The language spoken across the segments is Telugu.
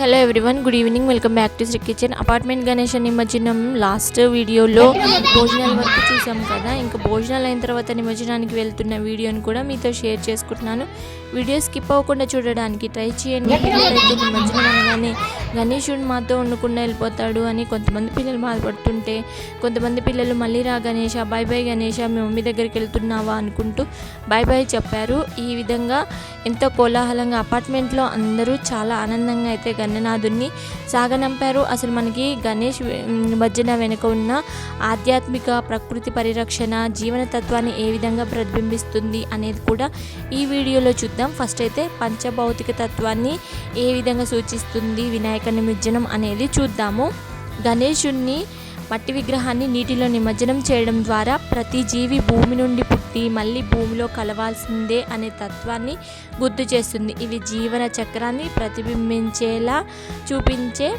Hello everyone good evening welcome back to Sri kitchen apartment Ganesh నిమజ్జనం లాస్ట్ వీడియోలో భోజనాల వరకు చూసాం కదా. ఇంకా భోజనాలు అయిన తర్వాత నిమజ్జనానికి వెళ్తున్న వీడియోని కూడా మీతో షేర్ చేసుకుంటున్నాను. వీడియో స్కిప్ అవ్వకుండా చూడడానికి ట్రై చేయండి. నిమజ్జనం అనగానే గణేశుడు మాతో ఉండకుండా వెళ్ళిపోతాడు అని కొంతమంది పిల్లలు బాధపడుతుంటే కొంతమంది పిల్లలు మళ్ళీ రా గణేష బాయ్ బాయ్ గణేష మీ మమ్మీ దగ్గరికి వెళ్తున్నావా అనుకుంటూ బాయ్ బాయ్ చెప్పారు. ఈ విధంగా ఎంతో కోలాహలంగా అపార్ట్మెంట్లో అందరూ చాలా ఆనందంగా అయితే గణనాథుని సాగనంపారు. అసలు మనకి గణేష్ వె- వెనుక ఉన్న ఆధ్యాత్మిక ప్రకృతి పరిరక్షణ జీవన తత్వాన్ని ఏ విధంగా ప్రతిబింబిస్తుంది అనేది కూడా ఈ వీడియోలో చూద్దాం. ఫస్ట్ అయితే పంచభౌతిక తత్వాన్ని ఏ విధంగా సూచిస్తుంది వినాయక నిమజ్జనం అనేది చూద్దాము. గణేశుణ్ణి మట్టి విగ్రహాన్ని నీటిలో నిమజ్జనం చేయడం ద్వారా ప్రతి జీవి భూమి నుండి పుట్టి మళ్ళీ భూమిలో కలవాల్సిందే అనే తత్వాన్ని గుర్తు చేస్తుంది. ఇవి జీవన చక్రాన్ని ప్రతిబింబించేలా చూపించే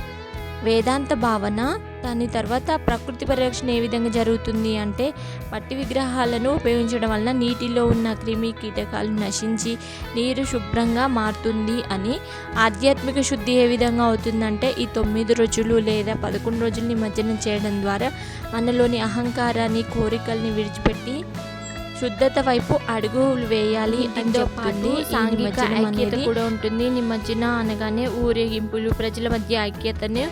వేదాంత భావన దాని తర్వాత ప్రకృతి పరిరక్షణ ఏ విధంగా జరుగుతుంది అంటే మట్టి విగ్రహాలను ఉపయోగించడం వలన నీటిలో ఉన్న క్రిమి కీటకాలు నశించి నీరు శుభ్రంగా మారుతుంది అని ఆధ్యాత్మిక శుద్ధి ఏ విధంగా అవుతుందంటే ఈ తొమ్మిది రోజులు లేదా పదకొండు రోజులు నిమజ్జనం చేయడం ద్వారా మనలోని అహంకారాన్ని కోరికల్ని విడిచిపెట్టి శుద్ధత వైపు అడుగులు వేయాలి అని చెప్తుంది. సాంఘిక ఐక్యత కూడా ఉంటుంది. నిమజ్జన అనగానే ఊరేగింపులు ప్రజల మధ్య ఐక్యతను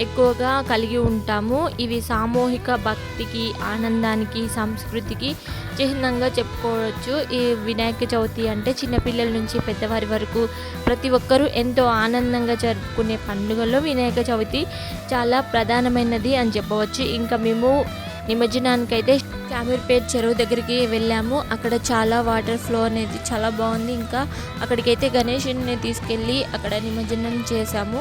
ఎక్కువగా కలిగి ఉంటాము. ఇవి సామూహిక భక్తికి ఆనందానికి సంస్కృతికి చిహ్నంగా చెప్పుకోవచ్చు. ఈ వినాయక చవితి అంటే చిన్నపిల్లల నుంచి పెద్దవారి వరకు ప్రతి ఒక్కరూ ఎంతో ఆనందంగా జరుపుకునే పండుగలో వినాయక చవితి చాలా ప్రధానమైనది అని చెప్పవచ్చు. ఇంకా మేము నిమజ్జనానికైతే చామీర్పేట్ చెరువు దగ్గరికి వెళ్ళాము. అక్కడ చాలా వాటర్ ఫ్లో అనేది చాలా బాగుంది. ఇంకా అక్కడికైతే గణేషుని తీసుకెళ్ళి అక్కడ నిమజ్జనం చేశాము.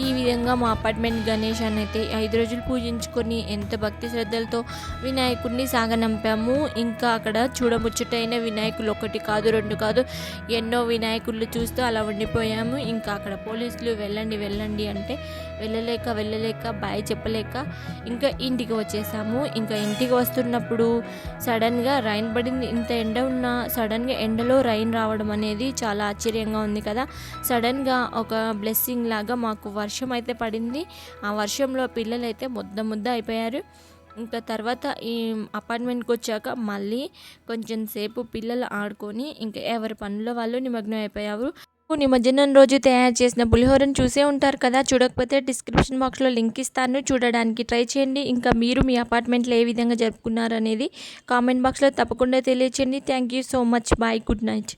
ఈ విధంగా మా అపార్ట్మెంట్ గణేష్ అయితే ఐదు రోజులు పూజించుకొని ఎంత భక్తి శ్రద్ధలతో వినాయకుడిని సాగనంపాము. ఇంకా అక్కడ చూడముచ్చటైన వినాయకులు ఒకటి కాదు రెండు కాదు ఎన్నో వినాయకుళ్ళు చూస్తూ అలా ఉండిపోయాము. ఇంకా అక్కడ పోలీసులు వెళ్ళండి వెళ్ళండి అంటే వెళ్ళలేక వెళ్ళలేక బాయ్ చెప్పలేక ఇంకా ఇంటికి వచ్చేసాము. ఇంకా ఇంటికి వస్తున్నప్పుడు సడన్గా రైన్ పడింది. ఇంత ఎండ ఉన్నా సడన్గా ఎండలో రైన్ రావడం అనేది చాలా ఆశ్చర్యంగా ఉంది కదా. సడన్గా ఒక బ్లెస్సింగ్ లాగా మాకు వర్షం అయితే పడింది. ఆ వర్షంలో పిల్లలు అయితే ముద్ద ముద్ద అయిపోయారు. ఇంకా తర్వాత ఈ అపార్ట్మెంట్కి వచ్చాక మళ్ళీ కొంచెం సేపు పిల్లలు ఆడుకొని ఇంకా ఎవరి పనుల వాళ్ళు నిమగ్నం అయిపోయారు. నిమజ్జనం రోజు తయారు చేసిన పులిహోరను చూసే ఉంటారు కదా. చూడకపోతే డిస్క్రిప్షన్ బాక్స్లో లింక్ ఇస్తాను. చూడడానికి ట్రై చేయండి. ఇంకా మీరు మీ అపార్ట్మెంట్లో ఏ విధంగా జరుపుకున్నారు అనేది కామెంట్ బాక్స్లో తప్పకుండా తెలియచేయండి. Thank you so much bye good night